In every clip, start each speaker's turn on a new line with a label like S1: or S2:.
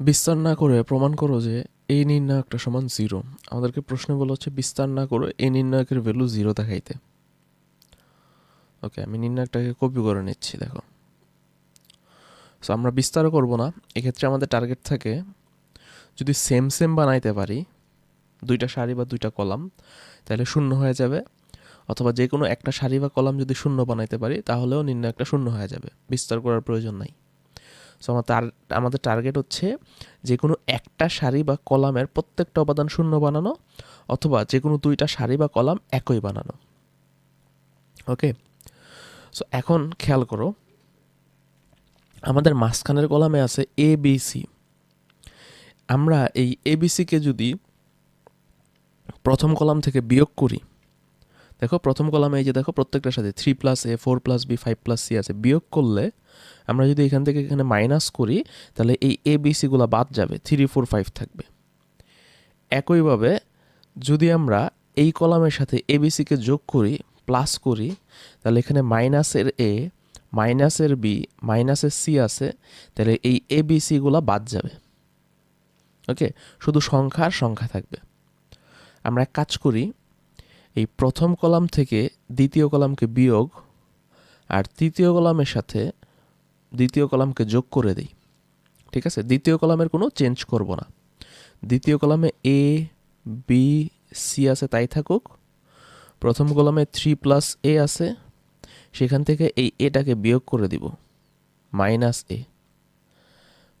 S1: বিস্তার না করে প্রমাণ করো যে এই নির্ণায়কটা সমান জিরো আমাদেরকে প্রশ্ন বলা হচ্ছে, বিস্তার না করে এই নির্ণায়কের ভ্যালু জিরো দেখাইতে। ওকে আমি নির্ণায়কটাকে কপি করে নিচ্ছি, দেখো। সো আমরা বিস্তারও করব না। এক্ষেত্রে আমাদের টার্গেট থাকে, যদি সেম সেম বানাইতে পারি, দুইটা সারি বা দুইটা কলাম, তাহলে শূন্য হয়ে যাবে। অথবা যে কোনো একটা সারি বা কলাম যদি শূন্য বানাইতে পারি, তাহলেও নির্ণায়কটা শূন্য হয়ে যাবে। বিস্তার করার প্রয়োজন নাই। সো আমার তার আমাদের টার্গেট হচ্ছে যে কোনো একটা সারি বা কলামের প্রত্যেকটা উপাদান শূন্য বানানো অথবা যে কোনো দুইটা সারি বা কলাম একই বানানো। ওকে সো এখন খেয়াল করো, আমাদের মাঝখানের কলামে আছে এ বি সি আমরা এই এ বি সিকে যদি প্রথম কলাম থেকে বিয়োগ করি দেখো, প্রথম কলামে এই যে দেখো, প্রত্যেকটার সাথে three plus A four plus B five plus C আছে। বিয়োগ করলে আমরা যদি এখান থেকে এখানে মাইনাস করি, তাহলে এই এ বি সিগুলো বাদ যাবে। থ্রি ফোর ফাইভ থাকবে। একইভাবে যদি আমরা এই কলামের সাথে এ বি সিকে যোগ করি প্লাস করি, তাহলে এখানে মাইনাসের এ মাইনাসের বি মাইনাসের সি আছে, তাহলে এই এ বি সিগুলো বাদ যাবে। ওকে শুধু সংখ্যা আর সংখ্যা থাকবে। আমরা এক কাজ করি এই প্রথম কলাম থেকে দ্বিতীয় কলামকে বিয়োগ আর তৃতীয় কলামের সাথে দ্বিতীয় কলামকে যোগ করে দিই। ঠিক আছে? দ্বিতীয় কলামের কোনো চেঞ্জ করব না। দ্বিতীয় কলামে এ বি সি আছে, তাই থাকুক। প্রথম কলামে থ্রি প্লাস এ আছে। সেখান থেকে এই এটাকে বিয়োগ করে দিব। Minus A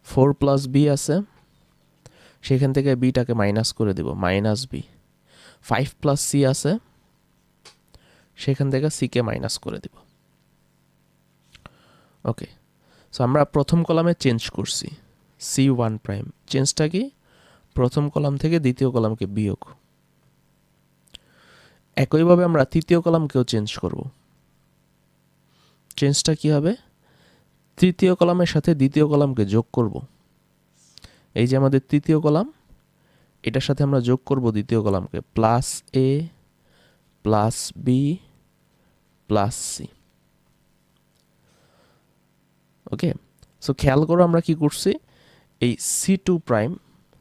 S1: four plus B আছে। সেখান থেকে বিটাকে মাইনাস করে দিব। Minus B five plus C আছে। সেখান থেকে সিকে মাইনাস করে দিব। ওকে সো আমরা প্রথম কলামে চেঞ্জ করছি। সি ওয়ান প্রাইম চেঞ্জটা কি? প্রথম কলাম থেকে দ্বিতীয় কলামকে বিয়োগ। একইভাবে আমরা তৃতীয় কলামকেও চেঞ্জ করব। চেঞ্জটা কি হবে? তৃতীয় কলামের সাথে দ্বিতীয় কলামকে যোগ করব। এই যে আমাদের তৃতীয় কলাম, এটার সাথে আমরা যোগ করব দ্বিতীয় কলামকে। Plus A plus B plus C okay so খেয়াল করো আমরা কি করছি? এই C two prime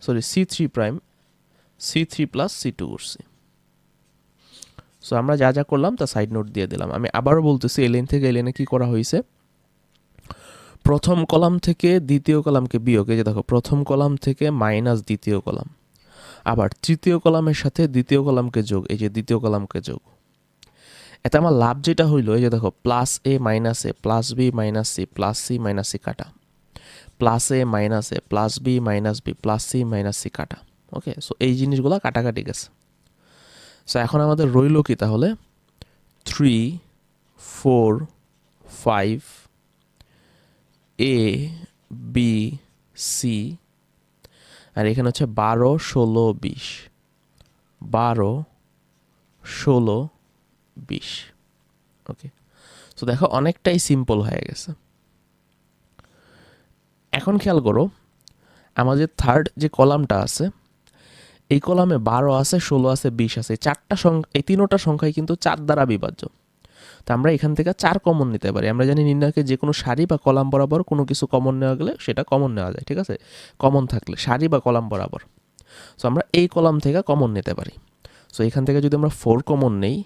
S1: sorry C three prime C three plus C two করছি। সো আমরা যা যা করলাম তা সাইড নোট দিয়ে দিলাম। আমি আবারও বলতেছি এলেন থেকে এলেনে কি করা হয়েছে? প্রথম কলাম থেকে দ্বিতীয় কলামকে বিয়োগ, এই যে দেখো, প্রথম কলাম থেকে মাইনাস দ্বিতীয় কলাম। আবার তৃতীয় কলামের সাথে দ্বিতীয় কলামকে যোগ, এই যে দ্বিতীয় কলামকে যোগ। এতে আমার লাভ যেটা হইল, এই যে দেখো plus A minus A plus B minus C plus C minus C কাটা। Plus A minus A plus B minus B plus C minus C কাটা। ওকে সো এই জিনিসগুলো কাটাকাটি গেছে। সো এখন আমাদের রইল কি তাহলে? Three four five A B C আর এখানে হচ্ছে বারো, ষোলো, বিশ। বারো, ষোলো বিশ। ওকে সো দেখো, অনেকটাই সিম্পল হয়ে গেছে। এখন খেয়াল করো আমাদের থার্ড যে কলামটা আছে, এই কলামে বারো আছে, ষোলো আছে, বিশ আছে চারটা সংখ্যা এই তিনোটা সংখ্যাই কিন্তু চার দ্বারা বিভাজ্য। তো আমরা এখান থেকে চার কমন নিতে পারি। আমরা জানি নির্ণয়কে যে কোনো সারি বা কলাম বরাবর কোনো কিছু কমন নেওয়া গেলে সেটা কমন নেওয়া যায়, ঠিক আছে? কমন থাকলে, সারি বা কলাম বরাবর। সো আমরা এই কলাম থেকে কমন নিতে পারি। সো এখান থেকে যদি আমরা ফোর কমন নেই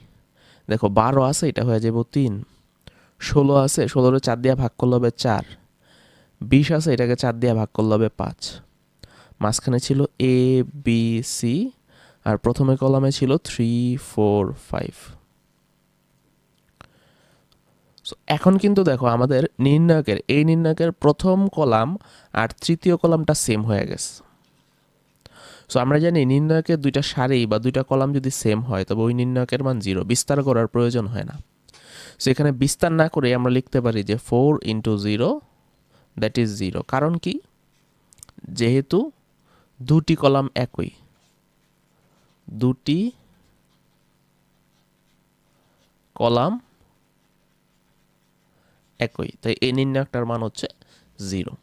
S1: দেখো, বারো আছে, এটা হয়ে যাব তিন। ষোলো আছে, ষোলোরে চার দিয়ে ভাগ করলে হবে চার। বিশ আছে, এটাকে চার দিয়ে ভাগ করলে হবে পাঁচ। মাঝখানে ছিল এ বি সি আর প্রথমে কলামে ছিল থ্রি ফোর ফাইভ এখন কিন্তু দেখো, আমাদের নির্ণায়কের, এই নির্ণায়কের প্রথম কলাম আর তৃতীয় কলামটা সেম হয়ে গেছে। সো আমরা জানি নির্ণায়কের দুইটা সারি বা দুইটা কলাম যদি সেম হয়, তবে ওই নির্ণায়কের মান জিরো বিস্তার করার প্রয়োজন হয় না। সো এখানে বিস্তার না করে আমরা লিখতে পারি যে four into zero that is zero কারণ কি? যেহেতু দুটি কলাম একই। দুটি কলাম একই। তাই এই নির্ণায়কটার মান হচ্ছে জিরো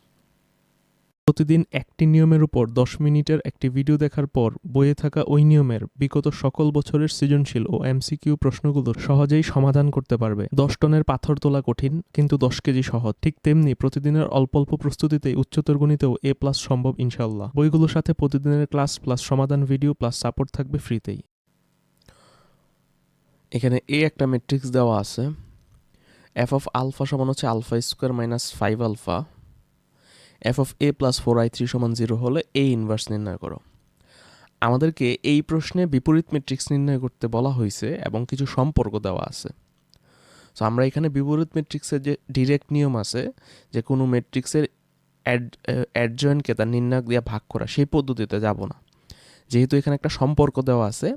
S1: প্রতিদিন একটি নিয়মের উপর দশ মিনিটের একটি ভিডিও দেখার পর বইয়ে থাকা ওই নিয়মের বিগত সকল বছরের সৃজনশীল ও এমসিকিউ প্রশ্নগুলোর সহজেই সমাধান করতে পারবে। দশ টনের পাথর তোলা কঠিন, কিন্তু দশ কেজি সহজ। ঠিক তেমনি প্রতিদিনের অল্প অল্প প্রস্তুতিতেই উচ্চতর গণিতেও এ প্লাস সম্ভব ইনশাল্লাহ বইগুলোর সাথে প্রতিদিনের ক্লাস প্লাস সমাধান ভিডিও প্লাস সাপোর্ট থাকবে ফ্রিতেই। এখানে এ একটা ম্যাট্রিক্স দেওয়া আছে। এফ অফ আলফা সমান হচ্ছে alpha square minus five alpha. F of A plus four I three সমান জিরো হলে এ ইনভার্স নির্ণয় করো। আমাদেরকে এই প্রশ্নে বিপরীত ম্যাট্রিক্স নির্ণয় করতে বলা হয়েছে এবং কিছু সম্পর্ক দেওয়া আছে। সো আমরা এখানে বিপরীত ম্যাট্রিক্সের যে ডিরেক্ট নিয়ম আছে, যে কোনো ম্যাট্রিক্সের অ্যাড অ্যাডজয়েন্টকে তার নির্ণায়ক দিয়ে ভাগ করা, সেই পদ্ধতিতে যাব না। যেহেতু এখানে একটা সম্পর্ক দেওয়া আছে,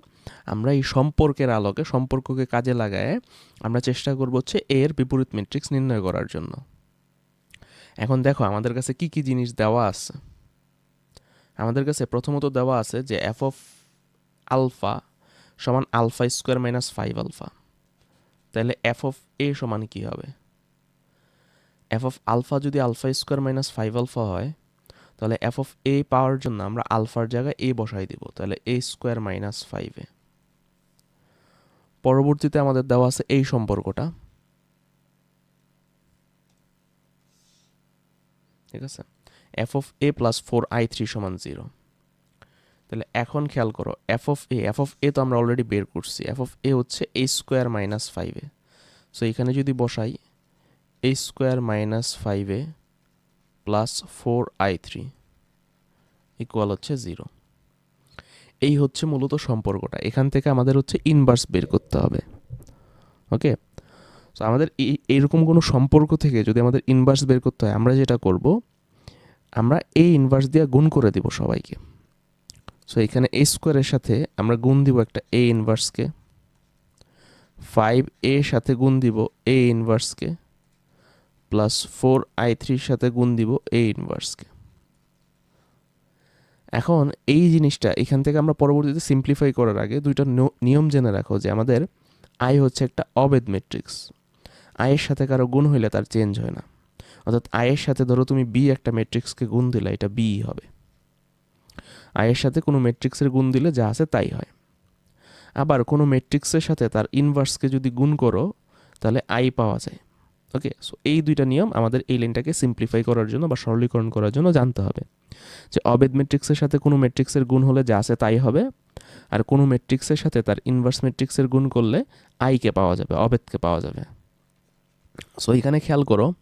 S1: আমরা এই সম্পর্কের আলোকে সম্পর্ককে কাজে লাগায় আমরা চেষ্টা করব হচ্ছে এর বিপরীত ম্যাট্রিক্স নির্ণয় করার জন্য। এখন দেখো, আমাদের কাছে কি কি জিনিস দেওয়া আছে? আমাদের কাছে প্রথমত দেওয়া আছে যে এফ অফ আলফা সমান alpha square minus five alpha তাহলে এফ অফ এ সমান কি হবে? এফ অফ আলফা যদি alpha square minus five alpha হয়, তাহলে এফ অফ এ পাওয়ার জন্য আমরা আলফার জায়গায় এ বসাই দিব। তাহলে এ স্কোয়ার মাইনাস ফাইভে পরবর্তীতে আমাদের দেওয়া আছে এই সম্পর্কটা। ঠিক আছে? F of A plus four I three সমান জিরো তাহলে এখন খেয়াল করো F of A F of A তো আমরা অলরেডি বের করছি। এফ অফ এ হচ্ছে এ স্কোয়ার মাইনাস ফাইভে সো এখানে যদি বসাই এ স্কোয়ার মাইনাস ফাইভে plus four I three equal হচ্ছে জিরো এই হচ্ছে মূলত সম্পর্কটা। এখান থেকে আমাদের হচ্ছে ইনভার্স বের করতে হবে। ওকে সো আমাদের এইরকম কোনো সম্পর্ক থেকে যদি আমাদের ইনভার্স বের করতে হয়, আমরা যেটা করব, আমরা এই ইনভার্স দিয়ে গুণ করে দিব সবাইকে। সো এখানে এ স্কোয়ারের সাথে আমরা গুণ দিব একটা এ ইনভার্সকে ফাইভ এ সাথে গুণ দিব এ ইনভার্সকে প্লাস ফোর আই থ্রির সাথে গুণ দিব এ ইনভার্সকে এখন এই জিনিসটা এখান থেকে আমরা পরবর্তীতে সিম্পলিফাই করার আগে দুইটা নিয়ম জেনে রাখো যে আমাদের আই হচ্ছে একটা অবেদ ম্যাট্রিক্স আয়ের সাথে কারও গুণ হইলে তার চেঞ্জ হয় না। অর্থাৎ আয়ের সাথে ধরো তুমি বি একটা ম্যাট্রিক্সকে গুণ দিলে, এটা বি হবে। আয়ের সাথে কোনো ম্যাট্রিক্সের গুণ দিলে যা আছে তাই হয়। আবার কোনো ম্যাট্রিক্সের সাথে তার ইনভার্সকে যদি গুণ করো, তাহলে আই পাওয়া যায়। ওকে সো এই দুইটা নিয়ম আমাদের এই লাইনটাকে সিম্পলিফাই করার জন্য বা সরলীকরণ করার জন্য জানতে হবে। যে অবেদ ম্যাট্রিক্সের সাথে কোনো ম্যাট্রিক্সের গুণ হলে যা আছে তাই হবে, আর কোনো ম্যাট্রিক্সের সাথে তার ইনভার্স ম্যাট্রিক্সের গুণ করলে আইকে পাওয়া যাবে অবেদকে পাওয়া যাবে। সো এখানে খেয়াল করো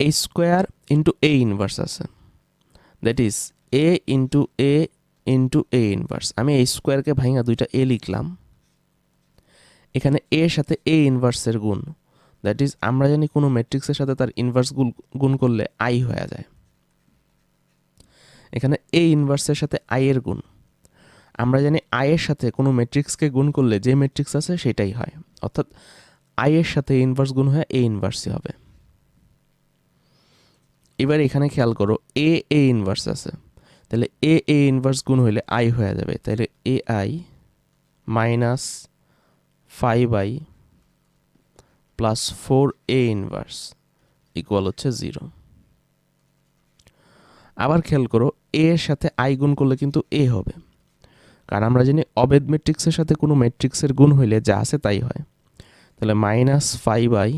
S1: A square into A inverse আছে। That is A into A into A inverse আমি এই স্কোয়ারকে ভাঙা দুইটা এ লিখলাম। এখানে এর সাথে এ ইনভার্সের গুণ। দ্যাট ইজ আমরা জানি কোনো ম্যাট্রিক্সের সাথে তার ইনভার্স গুণ গুণ করলে আই হয়ে যায়। এখানে এ ইনভার্সের সাথে আই এর গুণ। আমরা জানি আয়ের সাথে কোনো ম্যাট্রিক্সকে গুণ করলে যে ম্যাট্রিক্স আছে সেটাই হয়। অর্থাৎ আই এর সাথে ইনভার্স গুণ হয়ে এ ইনভার্সই হবে। এবার এখানে খেয়াল করো এ এ ইনভার্স আছে। তাহলে এ এ ইনভার্স গুণ হইলে আই হয়ে যাবে। তাহলে A I minus five I plus four A inverse equal হচ্ছে জিরো আবার খেয়াল করো এ এর সাথে আই গুণ করলে কিন্তু এ হবে। কারণ আমরা জানি অবেদ ম্যাট্রিক্সের সাথে কোনো ম্যাট্রিক্সের গুণ হইলে যা আছে তাই হয়। তাহলে minus five I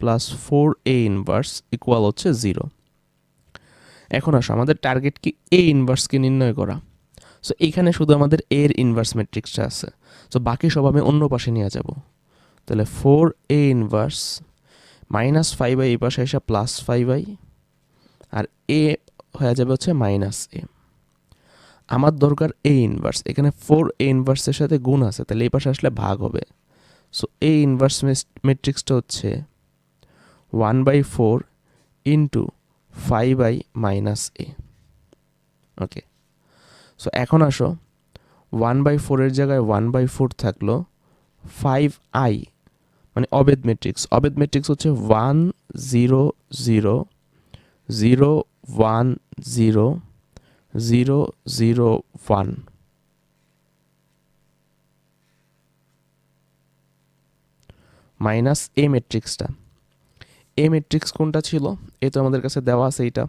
S1: plus four A inverse equal হচ্ছে জিরো এখন আসো, আমাদের টার্গেট কি এ ইনভার্সকে নির্ণয় করা? সো এইখানে শুধু আমাদের এর ইনভার্স ম্যাট্রিক্সটা আছে। সো বাকি সব আমি অন্য পাশে নিয়ে যাব। তাহলে four A inverse minus five I এই পাশে এসে প্লাস ফাইভ আই আর এ হয়ে যাবে হচ্ছে মাইনাস এ আমার দরকার এ ইনভার্স এখানে ফোর এ ইনভার্সের সাথে গুণ আছে, তাহলে এই পাশে আসলে ভাগ হবে। সো এই ইনভার্স ম্যাট্রিক্সটা হচ্ছে one by four into five I minus A okay so এখন আসো. ওয়ান বাই ফোরের জায়গায় ওয়ান বাই ফোর থাকল ফাইভ আই মানে অবেদ ম্যাট্রিক্স অবেদ ম্যাট্রিক্স হচ্ছে one zero zero zero one zero zero zero one minus A ম্যাট্রিক্সটা A matrix কোনটা ছিল? এ তো আমাদের কাছে দেওয়া আছে এটা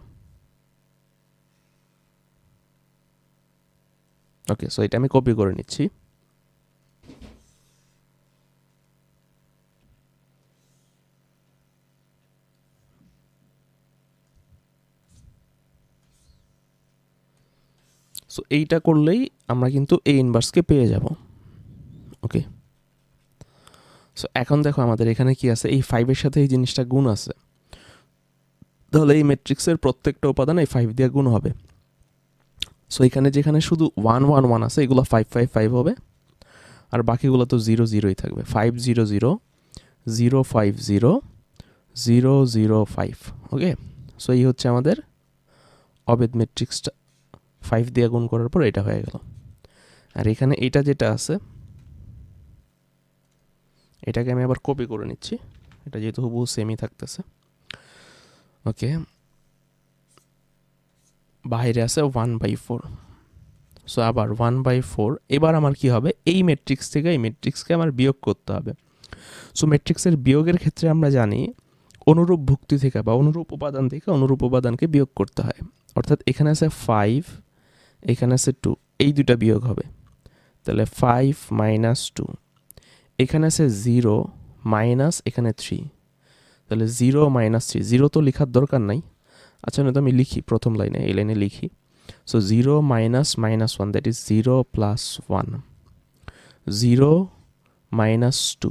S1: ওকে সো এটা আমি কপি করে নিচ্ছি। সো এইটা করলেই আমরা কিন্তু এই ইনভার্সকে পেয়ে যাব। ওকে সো এখন দেখো আমাদের এখানে কি আছে? এই ফাইভের সাথে এই জিনিসটা গুণ আছে। তাহলে এই ম্যাট্রিক্সের প্রত্যেকটা উপাদান এই ফাইভ দিয়ে গুণ হবে। সো এখানে যেখানে শুধু ওয়ান ওয়ান ওয়ান আছে, এগুলো ফাইভ ফাইভ ফাইভ হবে। আর বাকিগুলো তো জিরো জিরোই থাকবে। Five zero zero zero five zero zero zero five okay so এই হচ্ছে আমাদের অবেদ ম্যাট্রিক্সটা ফাইভ দিয়ে গুণ করার পর এটা হয়ে গেল। আর এখানে এটা যেটা আছে এটাকে আমি আবার কপি করে নিচ্ছি। এটা যেহেতু হুবহু সেমই থাকতেছে। ওকে বাইরে আছে ওয়ান বাই ফোর সো আবার ওয়ান বাই ফোর এবার আমার কি হবে? এই ম্যাট্রিক্স থেকে এই ম্যাট্রিক্সকে আমার বিয়োগ করতে হবে। সো ম্যাট্রিক্সের বিয়োগের ক্ষেত্রে আমরা জানি অনুরূপ ভুক্তি থেকে বা অনুরূপ উপাদান থেকে অনুরূপ উপাদানকে বিয়োগ করতে হয়। অর্থাৎ এখানে আছে ফাইভ এখানে আছে টু এই দুটা বিয়োগ হবে। তাহলে ফাইভ মাইনাস টু এখানে আছে জিরো মাইনাস এখানে থ্রি তাহলে জিরো মাইনাস থ্রি জিরো তো লেখার দরকার নাই। আচ্ছা না তো আমি লিখি প্রথম লাইনে, এই লাইনে লিখি। So zero minus minus one that is zero plus one zero minus two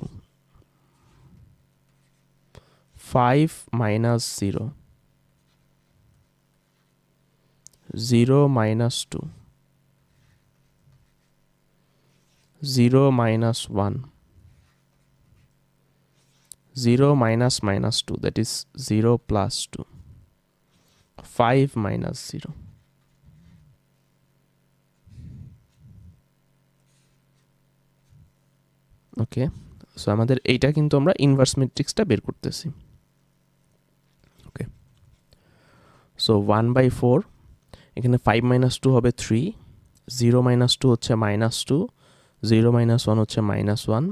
S1: five minus zero zero minus two zero minus one zero minus minus two that is zero plus two five minus zero okay so আমাদের এইটা কিন্তু আমরা inverse ম্যাট্রিক্সটা বের করতেছি। Okay so one by four এখানে five minus two হবে three zero minus two হচ্ছে minus two zero minus one হচ্ছে minus one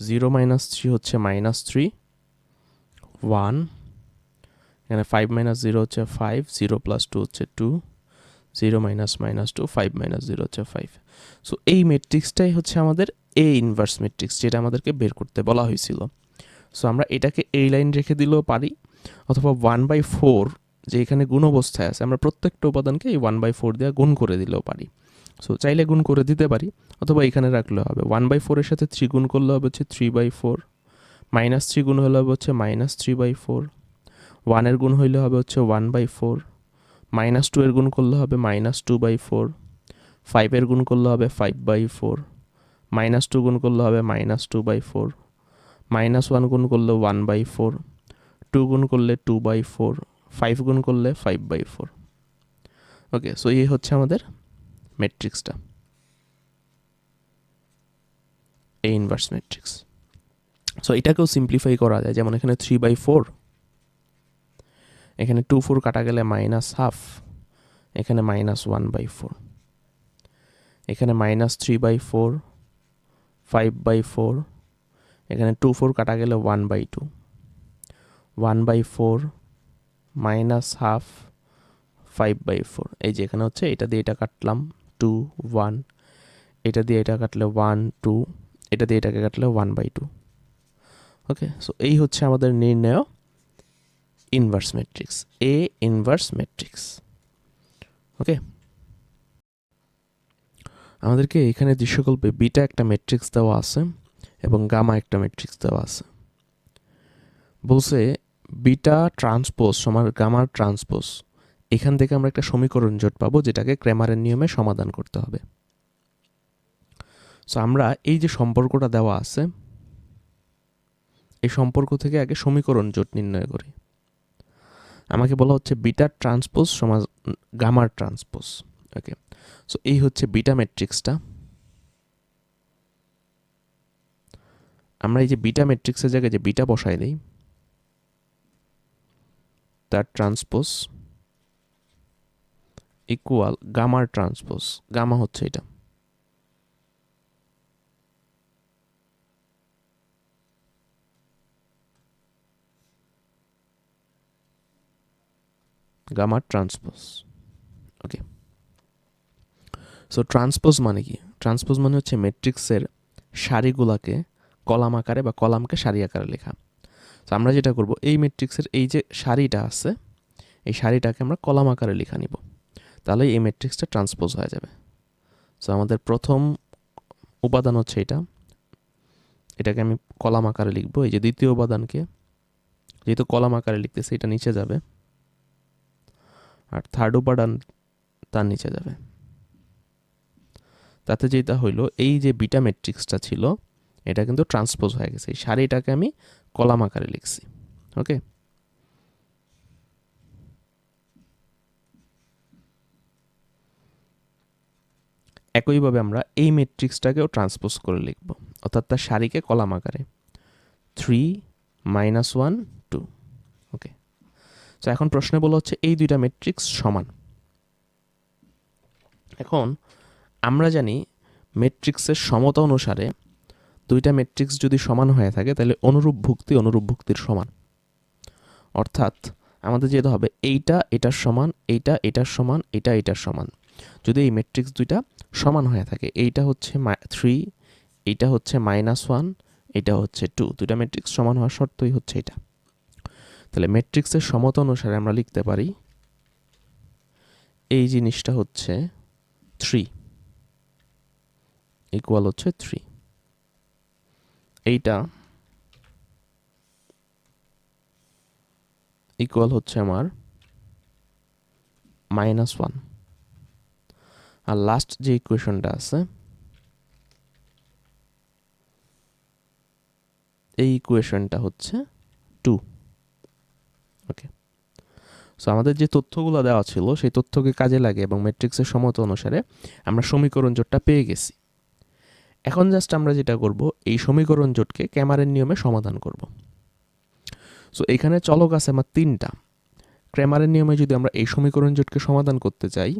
S1: zero minus three হচ্ছে মাইনাস থ্রি ওয়ান এখানে ফাইভ মাইনাস জিরো হচ্ছে ফাইভ জিরো প্লাস টু হচ্ছে two zero minus minus two five minus zero হচ্ছে five so এই মেট্রিক্সটাই হচ্ছে আমাদের এ ইনভার্স মেট্রিক্স যেটা আমাদেরকে বের করতে বলা হয়েছিল। সো আমরা এটাকে এই লাইন রেখে দিলেও পারি, অথবা ওয়ান বাই ফোর যে এখানে গুণ অবস্থায় আছে, আমরা প্রত্যেকটা উপাদানকে এই ওয়ান বাই ফোর দিয়ে গুণ করে দিলেও পারি। সো চাইলে গুণ করে দিতে পারি, অথবা এখানে রাখলেও হবে। ওয়ান বাই ফোরের সাথে থ্রি গুণ করলে হবে হচ্ছে three by four minus three গুণ হলে হবে হচ্ছে মাইনাস থ্রি বাই ফোর ওয়ানের গুণ হইলে হবে হচ্ছে one by four minus two এর গুণ করলে হবে মাইনাস টু বাই ফোর ফাইভের গুণ করলে হবে five by four minus two গুণ করলে হবে minus two by four minus one গুণ করলে ওয়ান বাই ফোর টু গুণ করলে টু বাই ফোর ফাইভ গুণ করলে five by four okay so এই হচ্ছে আমাদের ম্যাট্রিক্সটা এই ইনভার্স ম্যাট্রিক্স সো এটাকেও সিম্পলিফাই করা যায়। যেমন এখানে থ্রি বাই ফোর এখানে টু ফোর কাটা গেলে মাইনাস হাফ এখানে মাইনাস ওয়ান বাই ফোর এখানে minus three by four five by four এখানে টু ফোর কাটা গেলে one by two one by four minus half five by four এই যে এখানে হচ্ছে, এটা দিয়ে এটা কাটলাম। টু ওয়ান এটা দিয়ে এটা কাটলে ওয়ান টু এটা দিয়ে এটাকে কাটলে one by two okay so এই হচ্ছে আমাদের নির্ণয় inverse matrix A inverse matrix okay আমাদেরকে এখানে দৃশ্যকল্পে বিটা একটা ম্যাট্রিক্স দেওয়া আছে এবং গামা একটা ম্যাট্রিক্স দেওয়া আছে। বলছে বিটা ট্রান্সপোজ সমান গামার ট্রান্সপোজ এখান থেকে আমরা একটা সমীকরণ জোট পাবো, যেটাকে ক্রেমারের নিয়মে সমাধান করতে হবে। সো আমরা এই যে সম্পর্কটা দেওয়া আছে, এই সম্পর্ক থেকে আগে সমীকরণ জোট নির্ণয় করি। আমাকে বলা হচ্ছে বিটা ট্রান্সপোজ সমাজ গামার ট্রান্সপোজ। ওকে সো এই হচ্ছে বিটা ম্যাট্রিক্সটা। আমরা এই যে বিটা ম্যাট্রিক্সের জায়গায় যে বিটা বসাই দিই, তার ট্রান্সপোজ ইকুয়াল গামার ট্রান্সপোজ গামা হচ্ছে এটা। Gamma transpose okay so transpose মানে কি? ট্রান্সপোজ মানে হচ্ছে ম্যাট্রিক্সের সারিগুলাকে কলাম আকারে বা কলামকে সারি আকারে লেখা। তো আমরা যেটা করব, এই ম্যাট্রিক্সের এই যে সারিটা আছে, এই সারিটাকে আমরা কলাম আকারে লেখা নিব। তাহলে এই ম্যাট্রিক্সটা ট্রান্সপোজ হয়ে যাবে। সো আমাদের প্রথম উপাদান হচ্ছে এটা। এটাকে আমি কলাম আকারে লিখব। এই যে দ্বিতীয় উপাদানকে, যেহেতু কলাম আকারে লিখতেছে, এটা নিচে যাবে। আর থার্ড উপাদান তার নিচে যাবে। তাতে যেটা হইল, এই যে বিটা ম্যাট্রিক্সটা ছিল, এটা কিন্তু ট্রান্সপোজ হয়ে গেছে। এই সারিটাকে আমি কলাম আকারে লিখছি। ওকে একইভাবে আমরা এই ম্যাট্রিক্সটাকেও ট্রান্সপোজ করে লিখব। অর্থাৎ তার সারিকে কলাম আকারে। Three minus one two okay তো এখন প্রশ্নে বলা হচ্ছে, এই দুইটা ম্যাট্রিক্স সমান? এখন আমরা জানি ম্যাট্রিক্সের সমতা অনুসারে দুইটা ম্যাট্রিক্স যদি সমান হয়ে থাকে, তাহলে অনুরূপ ভুক্তি অনুরূপ ভুক্তির সমান। অর্থাৎ আমাদের যেতে হবে, এইটা এটার সমান, এইটা এটার সমান, এটা এটার সমান। যদি এই ম্যাট্রিক্স দুইটা সমান হয়ে থাকে। এইটা হচ্ছে থ্রি এইটা হচ্ছে মাইনাস ওয়ান এটা হচ্ছে টু দুইটা ম্যাট্রিক্স সমান হওয়ার শর্তই হচ্ছে এটা। তাহলে ম্যাট্রিক্সের সমতা অনুসারে আমরা লিখতে পারি, এই জিনিসটা হচ্ছে থ্রি ইকুয়াল হচ্ছে থ্রি এইটা ইকুয়াল হচ্ছে আমার মাইনাস ওয়ান আর লাস্ট যে ইকুয়েশনটা আছে, এই ইকুয়েশনটা হচ্ছে টু ওকে সো আমাদের যে তথ্যগুলো দেওয়া ছিল, সেই তথ্যকে কাজে লাগে এবং ম্যাট্রিক্সের সমতা অনুসারে আমরা সমীকরণ জোটটা পেয়ে গেছি। এখন জাস্ট আমরা যেটা করব, এই সমীকরণ জোটকে ক্যামারের নিয়মে সমাধান করব। সো এখানে চলক আছে আমার তিনটা। ক্র্যামারের নিয়মে যদি আমরা এই সমীকরণ জোটকে সমাধান করতে চাই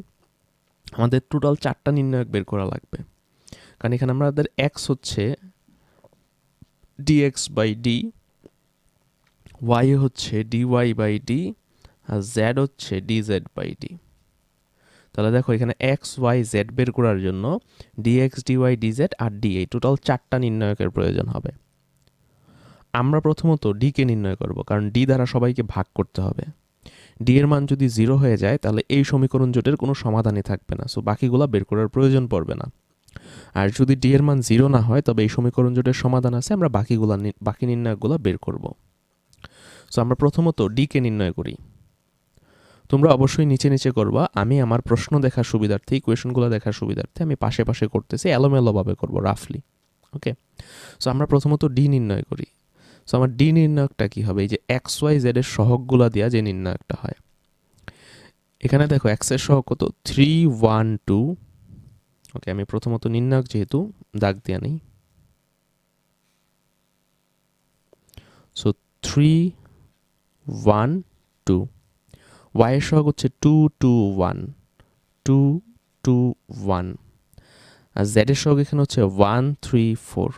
S1: আমাদের টোটাল চারটা নির্ণায়ক বের করা লাগবে। কারণ এখানে আমাদের এক্স হচ্ছে ডিএক্স বাই ডি ওয়াই হচ্ছে ডি ওয়াই বাই ডি আর জেড হচ্ছে ডি জেড বাই ডি তাহলে দেখো এখানে এক্স ওয়াই জেড বের করার জন্য ডিএক্স ডিওয়াই ডিজেড আর ডি এই টোটাল চারটা নির্ণায়কের প্রয়োজন হবে। আমরা প্রথমত ডিকে নির্ণয় করব, কারণ ডি দ্বারা সবাইকে ভাগ করতে হবে। ডি এর মান যদি জিরো হয়ে যায়, তাহলে এই সমীকরণ জোটের কোনো সমাধানই থাকবে না। সো বাকিগুলো বের করার প্রয়োজন পড়বে না। আর যদি ডি এর মান জিরো না হয়, তবে এই সমীকরণ জোটের সমাধান আছে, আমরা বাকিগুলো বাকি নির্ণয়গুলো বের করব। সো আমরা প্রথমত ডিকে নির্ণয় করি। তোমরা অবশ্যই নিচে নিচে করবা, আমি আমার প্রশ্ন দেখার সুবিধার্থে, ইকুয়েশনগুলো দেখার সুবিধার্থে, আমি পাশে পাশে করতেছি, এলোমেলোভাবে করব, রাফলি। ওকে সো আমরা প্রথমত ডি নির্ণয় করি। সো আমার ডি নির্ণায়কটা কী হবে? এই যে এক্স ওয়াই জেড এর সহগগুলো দেওয়া যে নির্ণায়কটা হয়। এখানে দেখো এক্সের সহগ কত? থ্রি ওয়ান টু ওকে আমি প্রথমত নির্ণায়ক যেহেতু, দাগ দেওয়া নেই। সো থ্রি ওয়ান টু ওয়াইয়ের সহগ হচ্ছে two two one two two one আর জেডের সহগ এখানে হচ্ছে one three four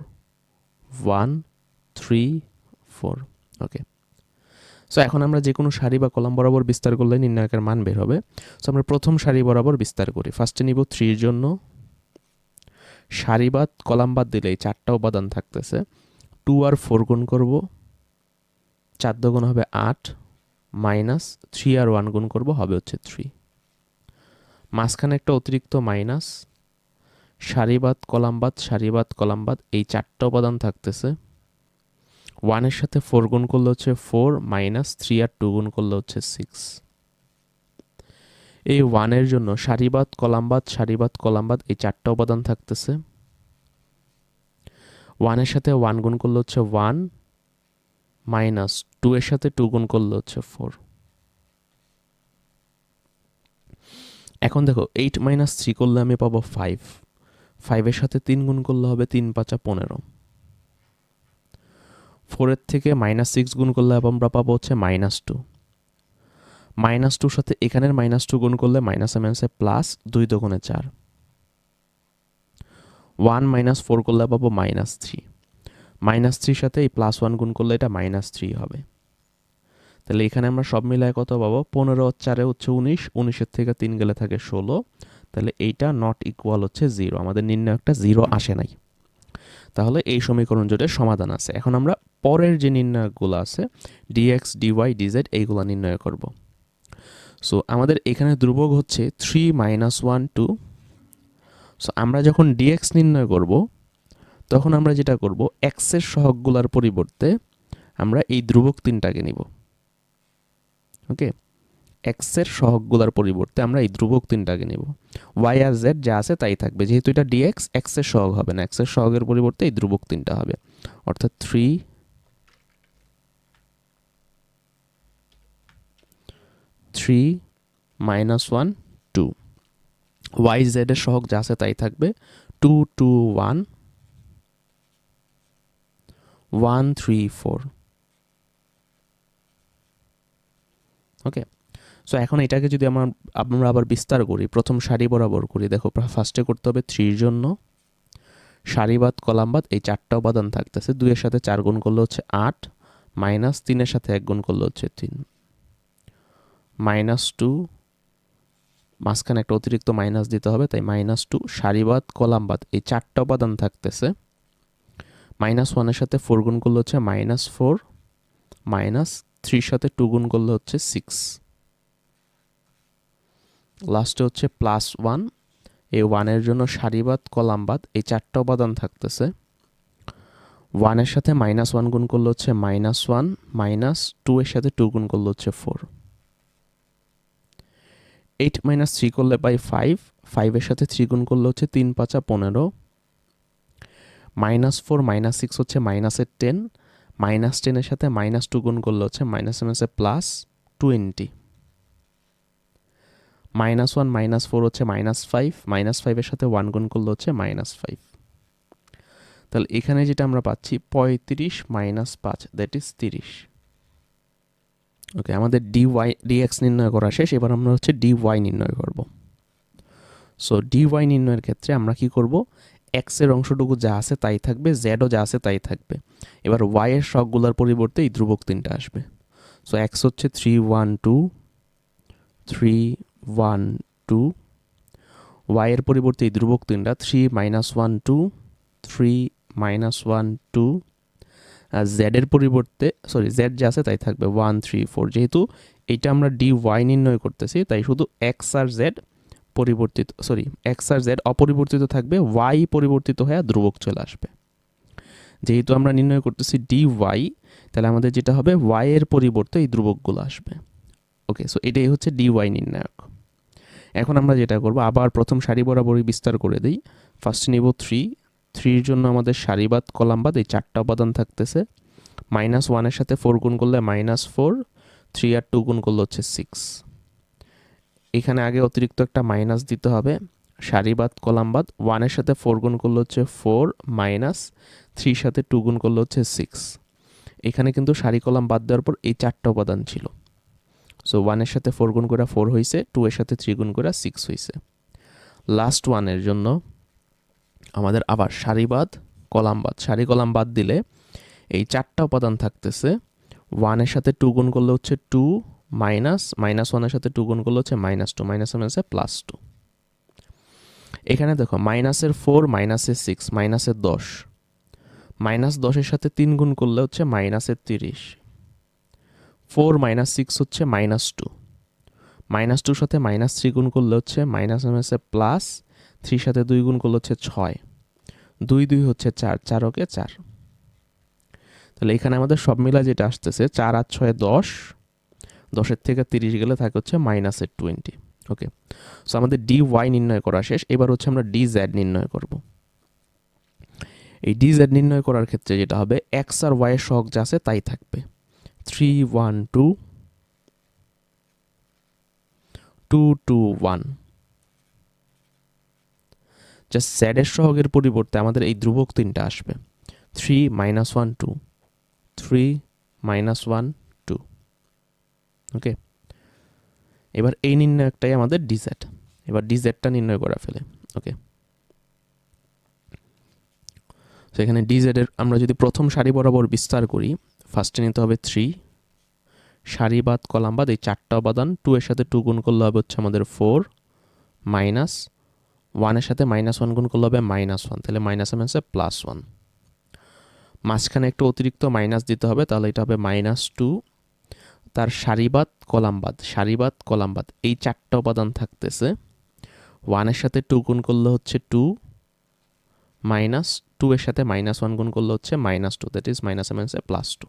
S1: one three four okay so এখন আমরা যে কোনো সারি বা কলাম বরাবর বিস্তার করলে নির্ণায়কের মান বের হবে। সো আমরা প্রথম সারি বরাবর বিস্তার করি। ফার্স্টে নিব থ্রির জন্য। সারি বাদ, কলাম বাদ দিলে এই চারটা উপাদান থাকতেছে। টু আর ফোর গুণ করব। চার গুণ হবে আট মাইনাস থ্রি আর ওয়ান গুণ করব, হবে হচ্ছে থ্রি মাঝখানে একটা অতিরিক্ত মাইনাস সারিবাদ কলামবাদ সারিবাদ কলামবাদ এই চারটা উপাদান থাকতেছে। ওয়ানের সাথে ফোর গুণ করলে হচ্ছে ফোর মাইনাস থ্রি আর টু গুণ করলে হচ্ছে সিক্স এই ওয়ানের জন্য সারিবাদ, কলামবাদ সারিবাদ, কলামবাদ এই চারটা উপাদান থাকতেছে। ওয়ানের সাথে ওয়ান গুণ করলে হচ্ছে ওয়ান মাইনাস টু এর সাথে টু গুণ করলে হচ্ছে ফোর এখন দেখো এইট মাইনাস থ্রি করলে আমি পাবো ফাইভ ফাইভের সাথে তিন গুণ করলে হবে তিন পাঁচা পনেরো। ফোরের থেকে মাইনাস সিক্স গুণ করলে আমরা পাবো হচ্ছে মাইনাস টু মাইনাস টুর সাথে এখানের মাইনাস টু গুণ করলে মাইনাস মাইনাসে প্লাস দুই দোকানে চার। ওয়ান মাইনাস ফোর করলে পাবো মাইনাস থ্রি মাইনাস থ্রির সাথে এই প্লাস ওয়ান গুণ করলে এটা মাইনাস থ্রি হবে। তাহলে এখানে আমরা সব মিলায় কত পাবো? পনেরো, চারে হচ্ছে উনিশ, উনিশের থেকে তিন গেলে থাকে ষোলো।
S2: তাহলে এইটা নট ইকুয়াল হচ্ছে জিরো আমাদের নির্ণায়কটা জিরো আসে নাই। তাহলে এই সমীকরণ জোটের সমাধান আছে। এখন আমরা পরের যে নির্ণায়কগুলো আছে ডিএক্স ডিওয়াই ডিজেড এইগুলো নির্ণয় করব। সো আমাদের এখানে ধ্রুবক হচ্ছে three minus one two so আমরা যখন ডিএক্স নির্ণয় করব, তখন আমরা যেটা করব এক্সের সহগগুলোর পরিবর্তে আমরা এই ধ্রুবক তিনটাকে নিব। ওকে এক্সের সহগগুলোর পরিবর্তে আমরা এই ধ্রুবক তিনটাকে নিব। ওয়াই আর জেড যা আছে তাই থাকবে। যেহেতু এটা ডিএক্স এক্সের সহগ হবে না। এক্সের সহগের পরিবর্তে এই ধ্রুবক তিনটা হবে। অর্থাৎ three three minus one two y জেডের সহগ যা আছে তাই থাকবে। Two two one one three four okay so এখন এটাকে যদি আমার, আমরা আবার বিস্তার করি, প্রথম সারি বরাবর করি, দেখো ফার্স্টে করতে হবে থ্রির জন্য সারিবাদ কলামবাদ এই চারটা উপাদান থাকতেছে, দুইয়ের সাথে চার গুণ করলে হচ্ছে আট, মাইনাস তিনের সাথে এক গুণ করলে হচ্ছে তিন। মাইনাস টু, মাঝখানে একটা অতিরিক্ত মাইনাস দিতে হবে, তাই মাইনাস টু সারিবাদ কলামবাদ এই চারটা উপাদান থাকতেছে। মাইনাস ওয়ানের সাথে ফোর গুণ করলে হচ্ছে মাইনাস ফোর, মাইনাস থ্রির সাথে টু গুণ করলে হচ্ছে সিক্স। লাস্টে হচ্ছে প্লাস ওয়ান এই ওয়ানের জন্য সারিবাদ কলামবাদ এই চারটা উপাদান থাকতেছে। ওয়ানের সাথে মাইনাস ওয়ান গুণ করলে হচ্ছে মাইনাস ওয়ান মাইনাস টু এর সাথে টু গুণ করলে হচ্ছে ফোর এইট মাইনাস থ্রি করলে পাই ফাইভ ফাইভের সাথে থ্রি গুণ করলে হচ্ছে তিন পাঁচা পনেরো। মাইনাস ফোর মাইনাস সিক্স হচ্ছে মাইনাসের টেন মাইনাস টেনের সাথে মাইনাস টু গুণ করলে হচ্ছে মাইনাস মাইনাসে plus twenty minus one, minus four হচ্ছে মাইনাস ফাইভ, মাইনাস ফাইভের সাথে ওয়ান গুণ করলে হচ্ছে মাইনাস ফাইভ। তাহলে এখানে যেটা আমরা পাচ্ছি, পঁয়ত্রিশ মাইনাস পাঁচ, দ্যাট ইজ তিরিশ। ওকে, আমাদের ডি ওয়াই ডিএক্স নির্ণয় করা শেষ, এবার আমরা হচ্ছে ডি ওয়াই নির্ণয় করব। সো ডি ওয়াই নির্ণয়ের ক্ষেত্রে আমরা কি করব? এক্সের অংশটুকু যা আছে তাই থাকবে জেডও যা আছে তাই থাকবে। এবার ওয়াইয়ের শখগুলোর পরিবর্তে এই ধ্রুবক তিনটা আসবে। সো এক্স হচ্ছে three one two three one two ওয়াইয়ের পরিবর্তে এই ধ্রুবক তিনটা three minus one two three minus one two আর জেডের পরিবর্তে সরি জেড যে আছে তাই থাকবে ওয়ান থ্রি ফোর যেহেতু এটা আমরা ডি ওয়াই নির্ণয় করতেছি, তাই শুধু এক্স আর জেড পরিবর্তিত সরি এক্স আর জেড অপরিবর্তিত থাকবে ওয়াই পরিবর্তিত হয়ে ধ্রুবক চলে আসবে। যেহেতু আমরা নির্ণয় করতেছি ডি ওয়াই তাহলে আমাদের যেটা হবে ওয়াই এর পরিবর্তে এই ধ্রুবকগুলো আসবে। ওকে সো এটাই হচ্ছে ডি ওয়াই নির্ণায়ক। এখন আমরা যেটা করব, আবার প্রথম সারি বরাবরই বিস্তার করে দিই। ফার্স্ট নিব থ্রি থ্রির জন্য আমাদের সারিবাদ কলামবাদ এই চারটা উপাদান থাকতেছে। মাইনাস ওয়ানের সাথে ফোর গুণ করলে মাইনাস ফোর থ্রি আর টু গুণ করলে হচ্ছে সিক্স এখানে আগে অতিরিক্ত একটা মাইনাস দিতে হবে। সারিবাদ কলামবাদ ওয়ানের সাথে ফোর গুণ করলে হচ্ছে ফোর মাইনাস থ্রির সাথে টু গুণ করলে হচ্ছে সিক্স এখানে কিন্তু সারি, কলাম বাদ দেওয়ার পর এই চারটা উপাদান ছিল। সো ওয়ানের সাথে ফোর গুণ করে ফোর হয়েছে টু এর সাথে থ্রি গুণ করে সিক্স হয়েছে লাস্ট ওয়ানের জন্য আমাদের আবার সারিবাদ, কলামবাদ। সারি কলাম বাদ দিলে এই চারটা উপাদান থাকতেছে। ওয়ানের সাথে টু গুণ করলে হচ্ছে টু মাইনাস মাইনাস ওয়ানের সাথে টু গুণ করলে হচ্ছে মাইনাস টু মাইনাস ওয়ান মাইনাসে প্লাস টু এখানে দেখো মাইনাসের ফোর মাইনাসের সিক্স মাইনাসের দশ। মাইনাস দশের সাথে তিন গুণ করলে হচ্ছে মাইনাসের তিরিশ। ফোর মাইনাস সিক্স হচ্ছে মাইনাস টু। মাইনাস টুর সাথে মাইনাস থ্রি গুণ করলে হচ্ছে মাইনাস মাইনাসে প্লাস থ্রির সাথে দুই গুণ করলে হচ্ছে ছয়। দুই দুই হচ্ছে চার চার ওকে চার। তাহলে এখানে আমাদের সব মিলা যেটা আসতেছে, চার আর ছয় দশ, দশের থেকে তিরিশ গেলে থাকে হচ্ছে মাইনাসের টোয়েন্টি ওকে। সো আমাদের ডি ওয়াই নির্ণয় করা শেষ, এবার হচ্ছে আমরা ডি জেড নির্ণয় করব। এই ডি জেড নির্ণয় করার ক্ষেত্রে যেটা হবে এক্স আর ওয়াই সহগ যা আছে তাই থাকবে। Three one two two two one just স্যাডের সহগের পরিবর্তে আমাদের এই ধ্রুবক তিনটা আসবে। Three minus one two three minus one two okay এবার এই নির্ণয়কটাই আমাদের ডিজেড এবার ডিজেডটা নির্ণয় করা ফেলে ওকে সেখানে ডিজেডের আমরা যদি প্রথম সারি বরাবর বিস্তার করি ফার্স্টে নিতে হবে থ্রি সারিবাদ কলামবাদ এই চারটা উপাদান টু এর সাথে টু গুণ করলে হবে হচ্ছে আমাদের ফোর মাইনাস ওয়ানের সাথে মাইনাস ওয়ান গুণ করলে হবে মাইনাস ওয়ান তাহলে মাইনাস এম আছে প্লাস ওয়ান মাঝখানে একটু অতিরিক্ত মাইনাস দিতে হবে, তাহলে এটা হবে মাইনাস টু তার সারিবাদ কলামবাদ সারিবাদ কলামবাদ এই চারটা উপাদান থাকতেছে। ওয়ানের সাথে টু গুণ করলে হচ্ছে টু মাইনাস টু এর সাথে মাইনাস ওয়ান গুণ করলে হচ্ছে minus two that is minus আছে প্লাস টু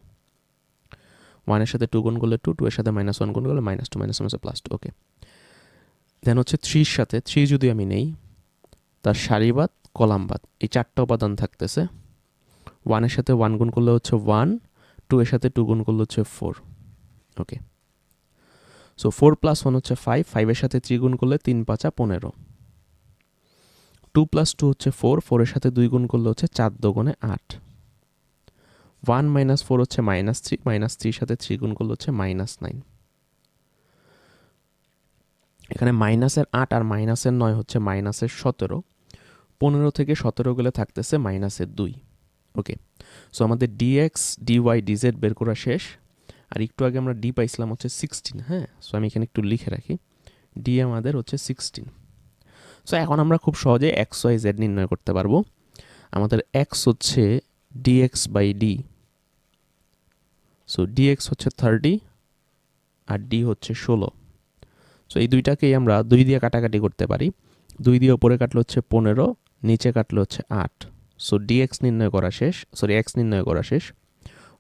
S2: ওয়ানের সাথে টু গুণ করলে টু টু এর সাথে মাইনাস ওয়ান গুণ করলে মাইনাস টু মাইনাস আছে প্লাস টু ওকে দেন হচ্ছে থ্রির সাথে থ্রি যদি আমি নেই, তার সারিবাদ, কলামবাদ, এই চারটা উপাদান থাকতেছে। ওয়ানের সাথে ওয়ান গুণ করলে হচ্ছে ওয়ান টু এর সাথে টু গুণ করলে হচ্ছে four okay so four plus one হচ্ছে ফাইভ ফাইভের সাথে থ্রি গুণ করলে তিন পাঁচা পনেরো। টু প্লাস টু হচ্ছে ফোর ফোরের সাথে দুই গুণ করলে হচ্ছে চার দোগুণে আট। ওয়ান মাইনাস ফোর হচ্ছে মাইনাস থ্রি, মাইনাস থ্রির সাথে থ্রি গুণ করলে হচ্ছে মাইনাস নাইন। এখানে মাইনাসের আট আর মাইনাসের নয় হচ্ছে মাইনাসের সতেরো। পনেরো থেকে সতেরো গেলে থাকতেছে মাইনাসের দুই। ওকে সো আমাদের ডিএক্স ডিওয়াই ডিজেড বের করা শেষ। আর একটু আগে আমরা ডি পাইছিলাম হচ্ছে সিক্সটিন হ্যাঁ? সো আমি এখানে একটু লিখে রাখি। ডি আমাদের হচ্ছে সিক্সটিন সো এখন আমরা খুব সহজে এক্স ওয়াই জেড নির্ণয় করতে পারব। আমাদের এক্স হচ্ছে dx by D so dx হচ্ছে থার্টি আর ডি হচ্ছে ষোলো। সো এই দুইটাকেই আমরা দুই দিয়ে কাটাকাটি করতে পারি। দুই দিয়ে ওপরে কাটলে হচ্ছে পনেরো, নিচে কাটলে হচ্ছে আট। সো ডিএক্স নির্ণয় করা শেষ সরি এক্স নির্ণয় করা শেষ।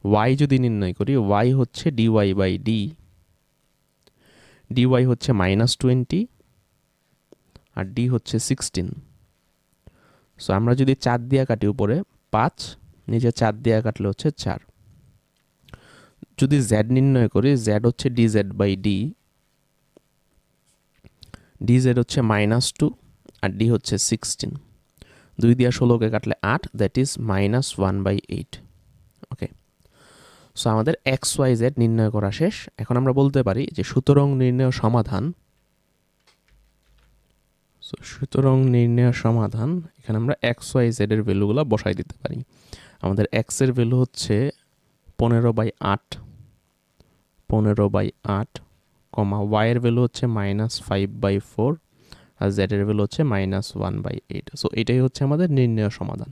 S2: ওয়াই যদি নির্ণয় করি ওয়াই হচ্ছে D Y by D D Y হচ্ছে মাইনাস টোয়েন্টি আর ডি হচ্ছে সিক্সটিন সো আমরা যদি চার দিয়া কাটি উপরে, পাঁচ, নিচে চার দিয়া কাটলে হচ্ছে চার। যদি জেড নির্ণয় করি জেড হচ্ছে D Z by D D Z হচ্ছে মাইনাস টু আর ডি হচ্ছে সিক্সটিন দুই দিয়া ষোলোকে কাটলে আট that is minus one by eight okay so আমাদের এক্স ওয়াই জেড নির্ণয় করা শেষ। এখন আমরা বলতে পারি যে সুতরং নির্ণয় সমাধান সো সুতরং নির্ণয় সমাধান, এখানে আমরা এক্স ওয়াই জেডের ভ্যালুগুলো বসাই দিতে পারি। আমাদের এক্সের ভ্যালু হচ্ছে পনেরো বাই আট। পনেরো বাই আট কমা ওয়াইয়ের ভ্যালু হচ্ছে মাইনাস ফাইভ বাই ফোর আর জেডের ভ্যালু হচ্ছে minus one by eight. So এটাই হচ্ছে আমাদের নির্ণয় সমাধান।